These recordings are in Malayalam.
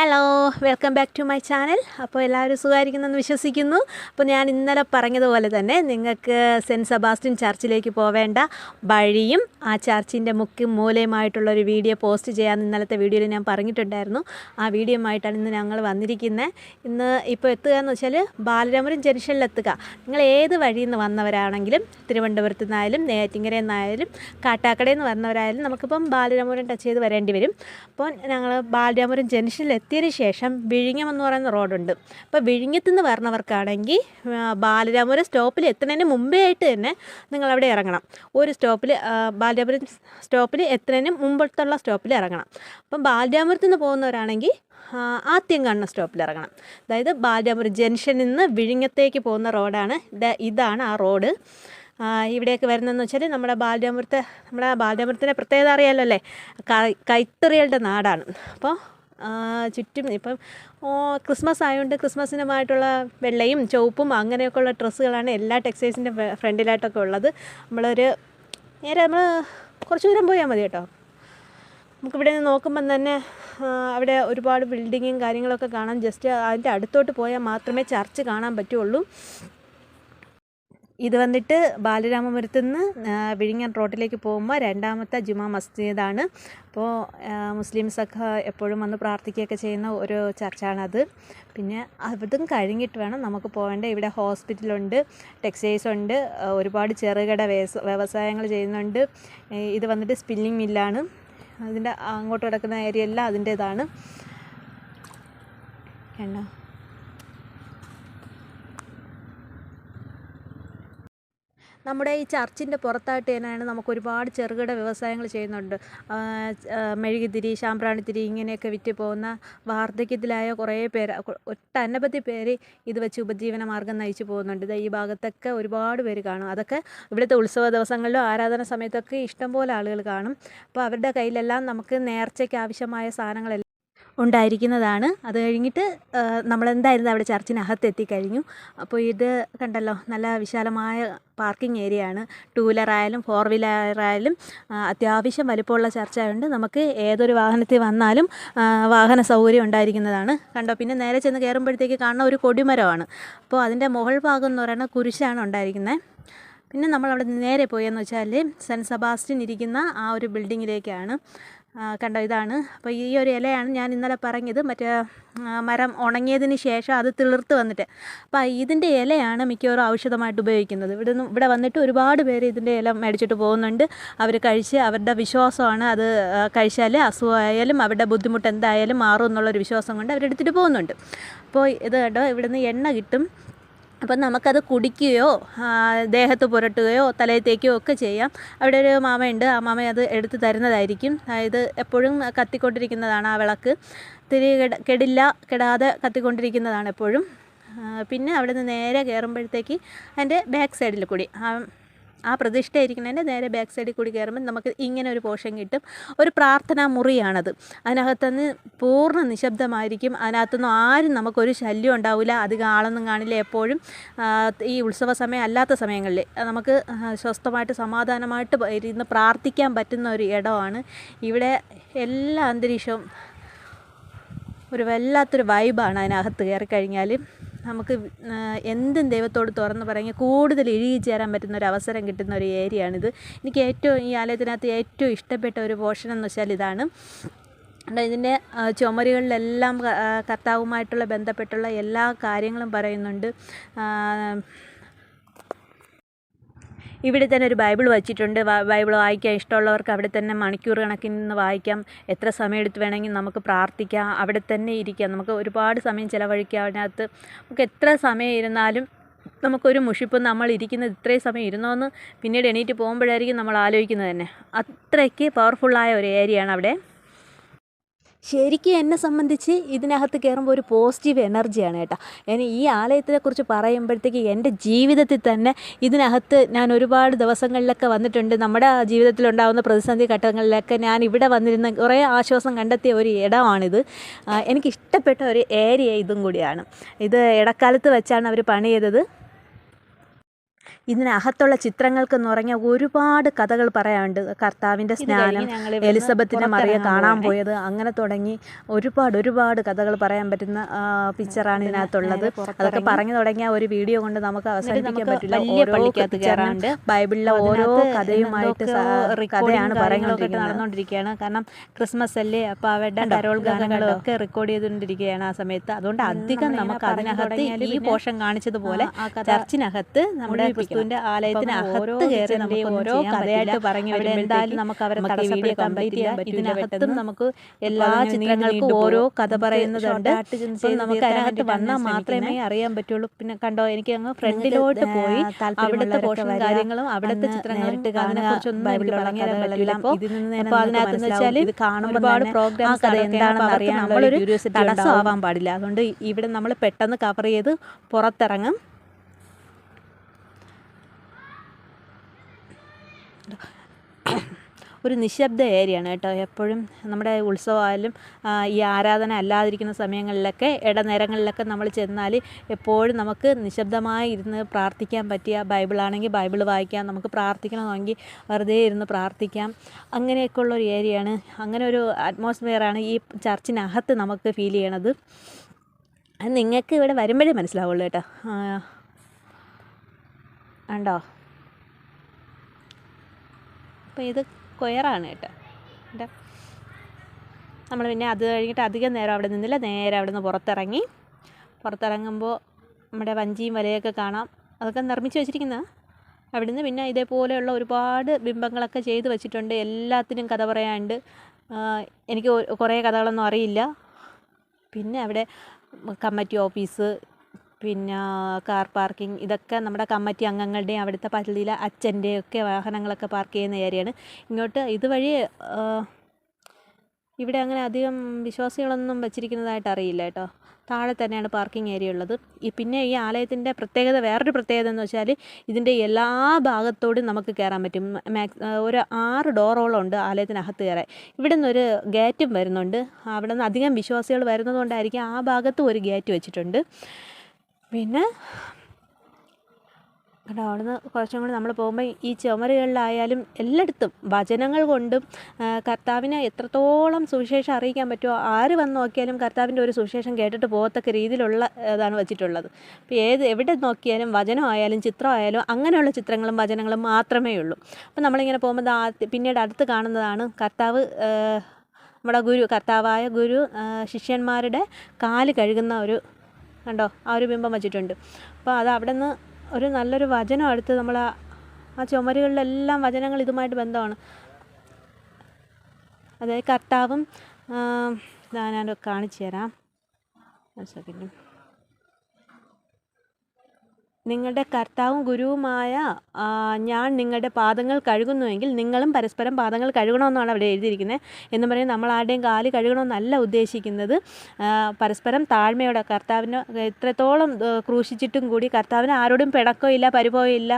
Hello welcome back to my channel അപ്പോൾ എല്ലാവരും സുഖമായിരിക്കുന്നെന്ന് വിശ്വസിക്കുന്നു. അപ്പോൾ ഞാൻ ഇന്നലെ പറഞ്ഞതുപോലെ തന്നെ നിങ്ങൾക്ക് സെന്റ് സെബാസ്റ്റ്യൻ ചർച്ചിലേക്ക് പോവേണ്ട വഴിയും ആ ചർച്ചിന്റെ മുക്കും മൂലയുമായിട്ടുള്ള ഒരു വീഡിയോ പോസ്റ്റ് ചെയ്യാമെന്ന് ഇന്നലത്തെ വീഡിയോയിൽ ഞാൻ പറഞ്ഞിട്ടുണ്ടായിരുന്നു. ആ വീഡിയോയുമായിട്ടാണ് ഇന്ന് ഞങ്ങൾ വന്നിരിക്കുന്നത് ഇന്ന് ഇപ്പോൾ എത്തുക എന്ന് വെച്ചാൽ ബാലരാമപുരം ജംഗ്ഷനിലെത്തുക നിങ്ങൾ ഏത് വഴിയിൽ നിന്ന് വന്നവരാണെങ്കിലും തിരുവനന്തപുരത്ത് നിന്നായാലും നെയ്യാറ്റിങ്കരയിൽ നിന്നായാലും കാട്ടാക്കടയിൽ നിന്ന് വന്നവരായാലും നമുക്കിപ്പം ബാലരാമപുരം ടച്ച് ചെയ്ത് വരേണ്ടി വരും. അപ്പോൾ ഞങ്ങൾ ബാലരാമപുരം ജംഗ്ഷനിൽ എത്തിയതിന് ശേഷം വിഴിഞ്ഞം എന്ന് പറയുന്ന റോഡുണ്ട്. അപ്പോൾ വിഴിഞ്ഞത്ത് നിന്ന് വരണവർക്കാണെങ്കിൽ ബാലരാമപുരം സ്റ്റോപ്പിൽ എത്തുന്നതിന് മുമ്പേ ആയിട്ട് തന്നെ നിങ്ങൾ അവിടെ ഇറങ്ങണം. ഒരു സ്റ്റോപ്പിൽ ബാലരാമപുരം സ്റ്റോപ്പിൽ എത്തുന്നതിന് മുമ്പത്തുള്ള സ്റ്റോപ്പിൽ ഇറങ്ങണം. അപ്പം ബാലരാമപുരത്ത് നിന്ന് പോകുന്നവരാണെങ്കിൽ ആദ്യം കാണുന്ന സ്റ്റോപ്പിൽ ഇറങ്ങണം. അതായത് ബാലരാമപുരം ജംഗ്ഷനിൽ നിന്ന് വിഴിഞ്ഞത്തേക്ക് പോകുന്ന റോഡാണ്. ഇത് ഇതാണ് ആ റോഡ്. ഇവിടേക്ക് വരുന്നതെന്ന് വെച്ചാൽ നമ്മുടെ ബാലരാമപുരത്തെ നമ്മുടെ ബാലരാമപുരത്തിന്റെ പ്രത്യേകത അറിയാമല്ലോ അല്ലേ? കൈത്തറികളുടെ നാടാണ്. അപ്പോൾ ചുറ്റും ഇപ്പം ക്രിസ്മസ് ആയതുകൊണ്ട് ക്രിസ്മസിനുമായിട്ടുള്ള വെള്ളയും ചുവപ്പും അങ്ങനെയൊക്കെ ഉള്ള ഡ്രസ്സുകളാണ് എല്ലാ ടെക്സ്റ്റൈൽസിന്റെ ഫ്രണ്ടിലായിട്ടൊക്കെ ഉള്ളത്. നമ്മളൊരു നേരെ നമ്മൾ കുറച്ച് ദൂരം പോയാൽ മതി കേട്ടോ. നമുക്കിവിടെ നിന്ന് നോക്കുമ്പം തന്നെ അവിടെ ഒരുപാട് ബിൽഡിങ്ങും കാര്യങ്ങളൊക്കെ കാണാം. ജസ്റ്റ് അതിന്റെ അടുത്തോട്ട് പോയാൽ മാത്രമേ ചർച്ച് കാണാൻ പറ്റുള്ളൂ. ഇത് വന്നിട്ട് ബാലരാമപുരത്ത് നിന്ന് വിഴിങ്ങൻ റോട്ടിലേക്ക് പോകുമ്പോൾ രണ്ടാമത്തെ ജുമാ മസ്ജിദാണ്. അപ്പോൾ മുസ്ലിം മുസ്ലിംസൊക്കെ എപ്പോഴും വന്ന് പ്രാർത്ഥിക്കുകയൊക്കെ ചെയ്യുന്ന ഒരു ചർച്ചാണത്. പിന്നെ അതും കഴിഞ്ഞിട്ട് വേണം നമുക്ക് പോകേണ്ട. ഇവിടെ ഹോസ്പിറ്റലുണ്ട് ടെക്സ്റ്റൈൽസ് ഉണ്ട് ഒരുപാട് ചെറുകിട വ്യവസ വ്യവസായങ്ങൾ ചെയ്യുന്നുണ്ട്. ഇത് വന്നിട്ട് സ്പില്ലിംഗ് മില്ലാണ് അതിന്റെ അങ്ങോട്ട് കിടക്കുന്ന ഏരിയ എല്ലാം അതിന്റേതാണ്. കണ്ടോ നമ്മുടെ ഈ ചർച്ചിന്റെ പുറത്തായിട്ട് തന്നെയാണ് നമുക്ക് ഒരുപാട് ചെറുകിട വ്യവസായങ്ങൾ ചെയ്യുന്നുണ്ട്. മെഴുകുതിരി ശാമ്പ്രാണിത്തിരി ഇങ്ങനെയൊക്കെ വിറ്റ് പോകുന്ന വാർദ്ധക്യത്തിലായ കുറേ പേര് ഒട്ടനവധി പേര് ഇത് വെച്ച് ഉപജീവന മാർഗം നയിച്ചു പോകുന്നുണ്ട്. ഇത് ഈ ഭാഗത്തൊക്കെ ഒരുപാട് പേര് കാണും. അതൊക്കെ ഇവിടുത്തെ ഉത്സവ ദിവസങ്ങളിലും ആരാധന സമയത്തൊക്കെ ഇഷ്ടംപോലെ ആളുകൾ കാണും. അപ്പോൾ അവരുടെ കയ്യിലെല്ലാം നമുക്ക് നേർച്ചയ്ക്ക് ആവശ്യമായ സാധനങ്ങളെല്ലാം ഉണ്ടായിരിക്കുന്നതാണ്. അത് കഴിഞ്ഞിട്ട് നമ്മളെന്തായിരുന്നു അവിടെ ചർച്ചിനകത്ത് എത്തിക്കഴിഞ്ഞു അപ്പോൾ ഇത് കണ്ടല്ലോ നല്ല വിശാലമായ പാർക്കിംഗ് ഏരിയ ആണ് ടൂ വീലറായാലും ഫോർ വീലറായാലും അത്യാവശ്യം വലുപ്പമുള്ള ചർച്ച ആയതുകൊണ്ട് നമുക്ക് ഏതൊരു വാഹനത്തിൽ വന്നാലും വാഹന സൗകര്യം ഉണ്ടായിരിക്കുന്നതാണ്. കണ്ടോ പിന്നെ നേരെ ചെന്ന് കയറുമ്പോഴത്തേക്ക് കാണുന്ന ഒരു കൊടിമരമാണ്. അപ്പോൾ അതിന്റെ മുകൾ ഭാഗം എന്ന് പറയുന്നത് കുരിശാണ് ഉണ്ടായിരിക്കുന്നത് പിന്നെ നമ്മൾ അവിടെ നേരെ പോയെന്ന് വെച്ചാൽ സെന്റ് സെബാസ്റ്റ്യൻ ഇരിക്കുന്ന ആ ഒരു ബിൽഡിങ്ങിലേക്കാണ്. കണ്ടോ ഇതാണ്. അപ്പോൾ ഈ ഒരു ഇലയാണ് ഞാൻ ഇന്നലെ പറഞ്ഞത്. മറ്റേ മരം ഉണങ്ങിയതിന് ശേഷം അത് തിളിർത്ത് വന്നിട്ട്. അപ്പോൾ ഇതിന്റെ ഇലയാണ് മിക്കവാറും ഔഷധമായിട്ട് ഉപയോഗിക്കുന്നത്. ഇവിടെ നിന്ന് ഇവിടെ വന്നിട്ട് ഒരുപാട് പേര് ഇതിന്റെ ഇല മേടിച്ചിട്ട് പോകുന്നുണ്ട്. അവർ കഴിച്ച് അവരുടെ വിശ്വാസമാണ് അത് കഴിച്ചാൽ അസുഖമായാലും അവരുടെ ബുദ്ധിമുട്ട് എന്തായാലും മാറും എന്നുള്ളൊരു വിശ്വാസം കൊണ്ട് അവരെടുത്തിട്ട് പോകുന്നുണ്ട്. അപ്പോൾ ഇത് കേട്ടോ ഇവിടുന്ന് എണ്ണ കിട്ടും. അപ്പം നമുക്കത് കുടിക്കുകയോ ദേഹത്ത് പുരട്ടുകയോ തലയിൽ തേക്കുകയോ ഒക്കെ ചെയ്യാം. അവിടെ ഒരു മാമയുണ്ട്. ആ മാമ അത് എടുത്ത് തരുന്നതായിരിക്കും. അതായത് എപ്പോഴും കത്തിക്കൊണ്ടിരിക്കുന്നതാണ് ആ വിളക്ക്. തിരി കെട കെടില്ല കെടാതെ കത്തിക്കൊണ്ടിരിക്കുന്നതാണ് എപ്പോഴും. പിന്നെ അവിടെ നിന്ന് നേരെ കയറുമ്പോഴത്തേക്ക് അതിന്റെ ബാക്ക് സൈഡിൽ കൂടി ആ ആ പ്രതിഷ്ഠ ഇരിക്കുന്നതിന്റെ നേരെ ബാക്ക് സൈഡിൽ കൂടി കയറുമ്പോൾ നമുക്ക് ഇങ്ങനെ ഒരു പോഷൻ കിട്ടും. ഒരു പ്രാർത്ഥനാ മുറിയാണത്. അതിനകത്തുനിന്ന് പൂർണ നിശബ്ദമായിരിക്കും. അതിനകത്തുനിന്ന് ആരും നമുക്കൊരു ശല്യം ഉണ്ടാവില്ല. അധികം ആളൊന്നും കാണില്ല എപ്പോഴും. ഈ ഉത്സവ സമയം അല്ലാത്ത സമയങ്ങളിൽ നമുക്ക് സ്വസ്ഥമായിട്ട് സമാധാനമായിട്ട് ഇരുന്ന് പ്രാർത്ഥിക്കാൻ പറ്റുന്ന ഒരു ഇടമാണ്. ഇവിടെ എല്ലാ അന്തരീക്ഷവും ഒരു വല്ലാത്തൊരു വൈബാണ് അതിനകത്ത് കയറി കഴിഞ്ഞാൽ നമുക്ക് എന്തും ദൈവത്തോട് തുറന്ന് പറഞ്ഞ് കൂടുതൽ ഇഴുകി ചേരാൻ പറ്റുന്ന ഒരു അവസരം കിട്ടുന്ന ഒരു ഏരിയയാണിത്. എനിക്ക് ഏറ്റവും ഈ ആലയത്തിനകത്ത് ഏറ്റവും ഇഷ്ടപ്പെട്ട ഒരു പോർഷൻ എന്ന് വെച്ചാൽ ഇതാണ്. ഇതിന്റെ ചുമരുകളിലെല്ലാം കർത്താവുമായിട്ടുള്ള ബന്ധപ്പെട്ടുള്ള എല്ലാ കാര്യങ്ങളും പറയുന്നുണ്ട്. ഇവിടെ തന്നെ ഒരു ബൈബിൾ വച്ചിട്ടുണ്ട്. ബൈബിൾ വായിക്കാൻ ഇഷ്ടമുള്ളവർക്ക് അവിടെ തന്നെ മണിക്കൂർ കണക്കിന് നിന്ന് വായിക്കാം. എത്ര സമയം എടുത്ത് വേണമെങ്കിൽ നമുക്ക് പ്രാർത്ഥിക്കാം. അവിടെ തന്നെ ഇരിക്കാം. നമുക്ക് ഒരുപാട് സമയം ചിലവഴിക്കാം അതിനകത്ത്. നമുക്ക് എത്ര സമയം ഇരുന്നാലും നമുക്കൊരു മുഷിപ്പ് നമ്മൾ ഇരിക്കുന്നത് ഇത്രയും സമയം ഇരുന്നോന്ന് പിന്നീട് എണീറ്റ് പോകുമ്പോഴായിരിക്കും നമ്മൾ ആലോചിക്കുന്നത് തന്നെ. അത്രയ്ക്ക് പവർഫുള്ളായ ഒരു ഏരിയയാണ് അവിടെ ശരിക്കും എന്നെ സംബന്ധിച്ച് ഇതിനകത്ത് കയറുമ്പോൾ ഒരു പോസിറ്റീവ് എനർജിയാണ് കേട്ടോ. ഇനി ഈ ആലയത്തിനെക്കുറിച്ച് പറയുമ്പോഴത്തേക്ക് എന്റെ ജീവിതത്തിൽ തന്നെ ഇതിനകത്ത് ഞാൻ ഒരുപാട് ദിവസങ്ങളിലൊക്കെ വന്നിട്ടുണ്ട്. നമ്മുടെ ജീവിതത്തിലുണ്ടാകുന്ന പ്രതിസന്ധി ഘട്ടങ്ങളിലൊക്കെ ഞാൻ ഇവിടെ വന്നിരുന്ന കുറേ ആശ്വാസം കണ്ടെത്തിയ ഒരു ഇടമാണിത്. എനിക്കിഷ്ടപ്പെട്ട ഒരു ഏരിയ ഇതും കൂടിയാണ്. ഇത് ഇടക്കാലത്ത് വെച്ചാണ് അവർ പണി ചെയ്തത് ചിത്രങ്ങൾക്ക് എന്ന് പറഞ്ഞാൽ ഒരുപാട് കഥകൾ പറയാനുണ്ട്. കർത്താവിന്റെ സ്നാനം എലിസബത്തിനെ മറിയ കാണാൻ പോയത്. അങ്ങനെ തുടങ്ങി ഒരുപാട് ഒരുപാട് കഥകൾ പറയാൻ പറ്റുന്ന പിക്ചറാണ് ഇതിനകത്തുള്ളത്. അതൊക്കെ പറഞ്ഞു തുടങ്ങിയ ഒരു വീഡിയോ കൊണ്ട് നമുക്ക് അവസാനിപ്പിക്കാൻ പറ്റില്ല. ഓരോ ബൈബിളിലെ ഓരോ കഥയുമായിട്ട് കഥയാണ് പറയുന്നത് നടന്നുകൊണ്ടിരിക്കുകയാണ്. കാരണം ക്രിസ്മസ് അല്ലേ? അപ്പോൾ അവരുടെ കരോൾ ഗാനങ്ങളും ഒക്കെ റെക്കോർഡ് ചെയ്തുകൊണ്ടിരിക്കുകയാണ് ആ സമയത്ത്. അതുകൊണ്ട് അധികം നമുക്ക് അതിനകത്ത് ഈ പോഷൻ കാണിച്ചതുപോലെ ചർച്ചിനകത്ത് നമ്മുടെ ക്രിസ്തുവിന്റെ ആലയത്തിനകത്ത് കയറി നമുക്ക് ഓരോ കഥയായിട്ട് പറഞ്ഞു എന്തായാലും നമുക്ക് അവരെ തടസ്സപ്പെടുത്താൻ കംപ്ലീറ്റ് ഇതിനകത്തും നമുക്ക് എല്ലാ ചിത്രങ്ങൾക്കും ഓരോ കഥ പറയുന്നതുണ്ട്. നമുക്ക് അതിനകത്ത് വന്നാൽ മാത്രമേ അറിയാൻ പറ്റുള്ളൂ. പിന്നെ കണ്ടോ എനിക്ക് അങ്ങ് ഫ്രണ്ടിലോട്ട് പോയി അവിടുത്തെ പോഷൻ കാര്യങ്ങളും അവിടുത്തെ ചിത്രങ്ങളും അതിനെക്കുറിച്ചൊന്നും എനിക്ക് പറഞ്ഞു തരാൻ പറ്റില്ല. അപ്പോൾ വെച്ചാൽ ഇത് കാണുമ്പോൾ ഒരുപാട് പ്രോഗ്രാം കഥ എന്താണെന്ന് അറിയാൻ ഒരു നമ്മളൊരു തടസ്സമാവാൻ പാടില്ല. അതുകൊണ്ട് ഇവിടെ നമ്മൾ പെട്ടെന്ന് കവർ ചെയ്ത് പുറത്തിറങ്ങും. ഒരു നിശബ്ദ ഏരിയയാണ് കേട്ടോ. എപ്പോഴും നമ്മുടെ ഉത്സവമായാലും ഈ ആരാധന അല്ലാതിരിക്കുന്ന സമയങ്ങളിലൊക്കെ ഇടനേരങ്ങളിലൊക്കെ നമ്മൾ ചെന്നാൽ എപ്പോഴും നമുക്ക് നിശബ്ദമായി ഇരുന്ന് പ്രാർത്ഥിക്കാൻ പറ്റിയ ബൈബിളാണെങ്കിൽ ബൈബിൾ വായിക്കാം നമുക്ക് പ്രാർത്ഥിക്കണമെങ്കിൽ വെറുതെ ഇരുന്ന് പ്രാർത്ഥിക്കാം. അങ്ങനെയൊക്കെ ഉള്ള ഒരു ഏരിയയാണ്. അങ്ങനെ ഒരു അറ്റ്മോസ്ഫിയറാണ് ഈ ചർച്ചിനകത്ത് നമുക്ക് ഫീൽ ചെയ്യണത്. അത് നിങ്ങൾക്ക് ഇവിടെ വരുമ്പോഴേ മനസ്സിലാവുള്ളൂ കേട്ടോ. ഉണ്ടോ അപ്പോൾ ഇത് കൊയറാണ് കേട്ടോ. കേട്ടോ നമ്മൾ പിന്നെ അത് കഴിഞ്ഞിട്ട് അധികം നേരം അവിടെ നിന്നില്ല. നേരെ അവിടെ നിന്ന് പുറത്തിറങ്ങി. പുറത്തിറങ്ങുമ്പോൾ നമ്മുടെ വഞ്ചിയും വലയൊക്കെ കാണാം. അതൊക്കെ നിർമ്മിച്ച് വെച്ചിരിക്കുന്നതാണ് അവിടുന്ന് പിന്നെ ഇതേപോലെയുള്ള ഒരുപാട് ബിംബങ്ങളൊക്കെ ചെയ്തു വെച്ചിട്ടുണ്ട്. എല്ലാത്തിനും കഥ പറയാനുണ്ട്. എനിക്ക് കുറേ കഥകളൊന്നും അറിയില്ല. പിന്നെ അവിടെ കമ്മിറ്റി ഓഫീസ് പിന്നെ കാർ പാർക്കിംഗ് ഇതൊക്കെ നമ്മുടെ കമ്മിറ്റി അംഗങ്ങളുടെയും അവിടുത്തെ പള്ളിയിലെ അച്ഛന്റെയും ഒക്കെ വാഹനങ്ങളൊക്കെ പാർക്ക് ചെയ്യുന്ന ഏരിയയാണ് ഇങ്ങോട്ട് ഇതുവഴി ഇവിടെ അങ്ങനെ അധികം വിശ്വാസികളൊന്നും വെച്ചിരിക്കുന്നതായിട്ട് അറിയില്ല കേട്ടോ. താഴെ തന്നെയാണ് പാർക്കിംഗ് ഏരിയ ഉള്ളത്. ഈ പിന്നെ ഈ ആലയത്തിന്റെ പ്രത്യേകത വേറൊരു പ്രത്യേകത എന്ന് വെച്ചാൽ ഇതിന്റെ എല്ലാ ഭാഗത്തോടും നമുക്ക് കയറാൻ പറ്റും. മാക്സ് ഒരു ആറ് ഡോറോളം ഉണ്ട് ആലയത്തിനകത്ത് കയറാൻ. ഇവിടെ നിന്നൊരു ഗേറ്റും വരുന്നുണ്ട്. അവിടെ നിന്ന് അധികം വിശ്വാസികൾ വരുന്നതുകൊണ്ടായിരിക്കും ആ ഭാഗത്തും ഒരു ഗേറ്റ് വെച്ചിട്ടുണ്ട്. പിന്നെ കേട്ടോ അവിടുന്ന് കുറച്ചും കൂടി നമ്മൾ പോകുമ്പോൾ ഈ ചുമരുകളിലായാലും എല്ലായിടത്തും വചനങ്ങൾ കൊണ്ടും കർത്താവിനെ എത്രത്തോളം സുവിശേഷം അറിയിക്കാൻ പറ്റുമോ ആര് വന്ന് നോക്കിയാലും കർത്താവിന്റെ ഒരു സുവിശേഷം കേട്ടിട്ട് പോകത്തക്ക രീതിയിലുള്ള ഇതാണ് വെച്ചിട്ടുള്ളത്. അപ്പോൾ ഏത് എവിടെ നോക്കിയാലും വചനമായാലും ചിത്രമായാലും അങ്ങനെയുള്ള ചിത്രങ്ങളും വചനങ്ങളും മാത്രമേ ഉള്ളൂ. അപ്പോൾ നമ്മളിങ്ങനെ പോകുമ്പോൾ പിന്നീട് അടുത്ത് കാണുന്നതാണ് കർത്താവ് നമ്മുടെ ഗുരു കർത്താവായ ഗുരു ശിഷ്യന്മാരുടെ കാൽ കഴുകുന്ന ഒരു കണ്ടോ? ആ ഒരു ബിംബം വെച്ചിട്ടുണ്ട്. അപ്പോൾ അത് അവിടെ നിന്ന് ഒരു നല്ലൊരു വചനം എടുത്ത് നമ്മൾ ആ ചുമരുകളിലെല്ലാം വചനങ്ങൾ ഇതുമായിട്ട് ബന്ധമാണ്. അതായത് കർത്താവും ഞാനത് കാണിച്ചു തരാം. സെക്കൻഡ് നിങ്ങളുടെ കർത്താവും ഗുരുവുമായ ഞാൻ നിങ്ങളുടെ പാദങ്ങൾ കഴുകുന്നുവെങ്കിൽ നിങ്ങളും പരസ്പരം പാദങ്ങൾ കഴുകണമെന്നാണ് അവിടെ എഴുതിയിരിക്കുന്നത്. എന്ന് പറയുന്നത് നമ്മൾ ആരുടെയും കാൽ കഴുകണമെന്നല്ല ഉദ്ദേശിക്കുന്നത്. പരസ്പരം താഴ്മയോടെ കർത്താവിന് എത്രത്തോളം ക്രൂശിച്ചിട്ടും കൂടി കർത്താവിന് ആരോടും പിണക്കമില്ല പരിഭവമില്ല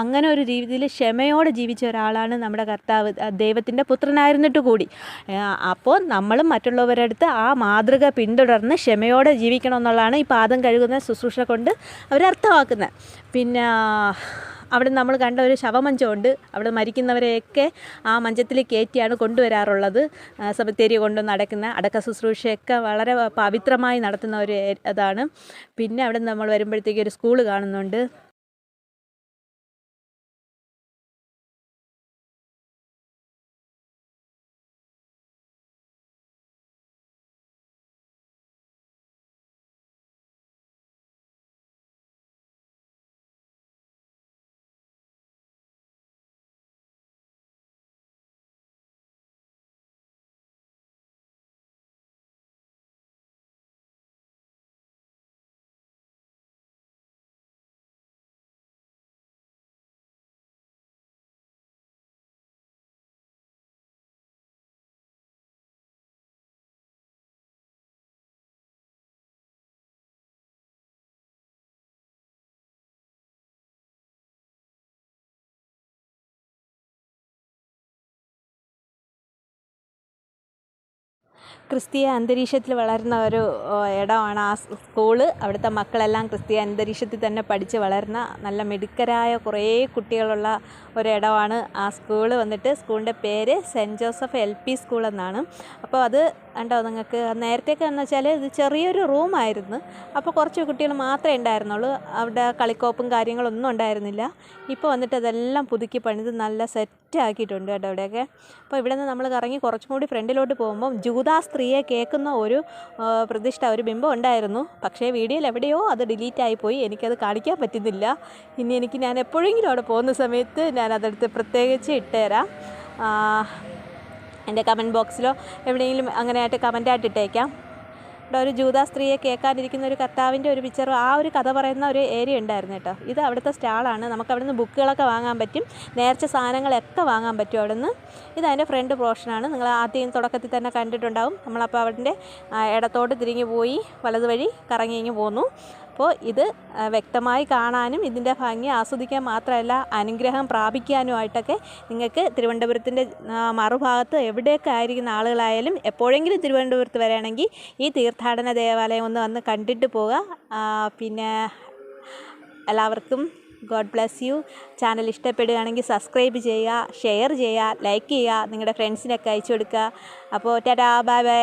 അങ്ങനെ ഒരു രീതിയിൽ ക്ഷമയോടെ ജീവിച്ച ഒരാളാണ് നമ്മുടെ കർത്താവ് ദൈവത്തിന്റെ പുത്രനായിരുന്നിട്ട് കൂടി. അപ്പോൾ നമ്മളും മറ്റുള്ളവരുടെ അടുത്ത് ആ മാതൃക പിന്തുടർന്ന് ക്ഷമയോടെ ജീവിക്കണം എന്നുള്ളതാണ് ഈ പാദം കഴുകുന്ന ശുശ്രൂഷ കൊണ്ട് അവരർത്ഥമാക്കുന്നത് പിന്നെ അവിടെ നമ്മൾ കണ്ട ഒരു ശവമഞ്ചമുണ്ട്. അവിടെ മരിക്കുന്നവരെയൊക്കെ ആ മഞ്ചത്തിൽ കയറ്റിയാണ് കൊണ്ടുവരാറുള്ളത്. സമത്തേരി കൊണ്ട് നടക്കുന്ന അടക്ക ശുശ്രൂഷയൊക്കെ വളരെ പവിത്രമായി നടത്തുന്ന ഒരു അതാണ്. പിന്നെ അവിടെ നമ്മൾ വരുമ്പോഴത്തേക്ക് ഒരു സ്കൂൾ കാണുന്നുണ്ട്. ക്രിസ്തീയ അന്തരീക്ഷത്തിൽ വളർന്ന ഒരു ഇടമാണ് ആ സ്കൂൾ. അവിടുത്തെ മക്കളെല്ലാം ക്രിസ്തീയ അന്തരീക്ഷത്തിൽ തന്നെ പഠിച്ച് വളർന്ന നല്ല മിടുക്കരായ കുറേ കുട്ടികളുള്ള ഒരിടമാണ് ആ സ്കൂൾ. വന്നിട്ട് സ്കൂളിന്റെ പേര് Saint Joseph L P school എന്നാണ്. അപ്പോൾ അത് കണ്ടോ നിങ്ങൾക്ക്? നേരത്തെയൊക്കെ എന്ന് വെച്ചാൽ ഇത് ചെറിയൊരു റൂമായിരുന്നു അപ്പോൾ കുറച്ച് കുട്ടികൾ മാത്രമേ ഉണ്ടായിരുന്നുള്ളൂ. അവിടെ കളിക്കോപ്പും കാര്യങ്ങളൊന്നും ഉണ്ടായിരുന്നില്ല. ഇപ്പോൾ വന്നിട്ട് അതെല്ലാം പുതുക്കി പണിത് നല്ല സെറ്റ് ആക്കിയിട്ടുണ്ട് കേട്ടോ ഇവിടെയൊക്കെ അപ്പോൾ ഇവിടെ നിന്ന് നമ്മൾ കറങ്ങി കുറച്ചും കൂടി ഫ്രണ്ടിലോട്ട് പോകുമ്പോൾ ജൂതാ സ്ത്രീയെ കേൾക്കുന്ന ഒരു പ്രതിഷ്ഠ ഒരു ബിംബം ഉണ്ടായിരുന്നു. പക്ഷേ വീഡിയോയിൽ എവിടെയോ അത് ഡിലീറ്റ് ആയിപ്പോയി എനിക്കത് കാണിക്കാൻ പറ്റുന്നില്ല. ഇനി എനിക്ക് ഞാൻ എപ്പോഴെങ്കിലും അവിടെ പോകുന്ന സമയത്ത് ഞാൻ അതെടുത്ത് പ്രത്യേകിച്ച് ഇട്ടുതരാം. എന്റെ കമന്റ് ബോക്സിലോ എവിടെയെങ്കിലും അങ്ങനെയായിട്ട് കമന്റായിട്ട് ഇട്ടേക്കാം. ഇവിടെ ഒരു ജൂത സ്ത്രീയെ കേൾക്കാനിരിക്കുന്ന ഒരു കർത്താവിന്റെ ഒരു പിക്ചർ ആ ഒരു കഥ പറയുന്ന ഒരു ഏരിയ ഉണ്ടായിരുന്നു കേട്ടോ. ഇത് അവിടുത്തെ സ്റ്റാളാണ് നമുക്ക് അവിടുന്ന് ബുക്കുകളൊക്കെ വാങ്ങാൻ പറ്റും. നേർച്ച സാധനങ്ങളൊക്കെ വാങ്ങാൻ പറ്റും അവിടുന്ന്. ഇത് അതിന്റെ ഫ്രണ്ട് പോർഷനാണ് നിങ്ങൾ ആദ്യം തുടക്കത്തിൽ തന്നെ കണ്ടിട്ടുണ്ടാവും. നമ്മളപ്പോൾ അവിടെ ഇടത്തോട്ട് തിരിഞ്ഞു പോയി വലതുവഴി കറങ്ങി ഇങ്ങ് പോന്നു. അപ്പോൾ ഇത് വ്യക്തമായി കാണാനും ഇതിന്റെ ഭംഗി ആസ്വദിക്കാൻ മാത്രമല്ല അനുഗ്രഹം പ്രാപിക്കാനുമായിട്ടൊക്കെ നിങ്ങൾക്ക് തിരുവനന്തപുരത്തിന്റെ മറുഭാഗത്ത് എവിടെയൊക്കെ ആയിരിക്കുന്ന ആളുകളായാലും എപ്പോഴെങ്കിലും തിരുവനന്തപുരത്ത് വരികയാണെങ്കിൽ ഈ തീർത്ഥാടന ദേവാലയം ഒന്ന് വന്ന് കണ്ടിട്ട് പോവുക. പിന്നെ എല്ലാവർക്കും ഗോഡ് ബ്ലെസ് യു ചാനൽ ഇഷ്ടപ്പെടുകയാണെങ്കിൽ സബ്സ്ക്രൈബ് ചെയ്യുക ഷെയർ ചെയ്യുക ലൈക്ക് ചെയ്യുക നിങ്ങളുടെ ഫ്രണ്ട്സിനൊക്കെ അയച്ചു കൊടുക്കുക. അപ്പോൾ ടാറ്റാ ബൈ ബൈ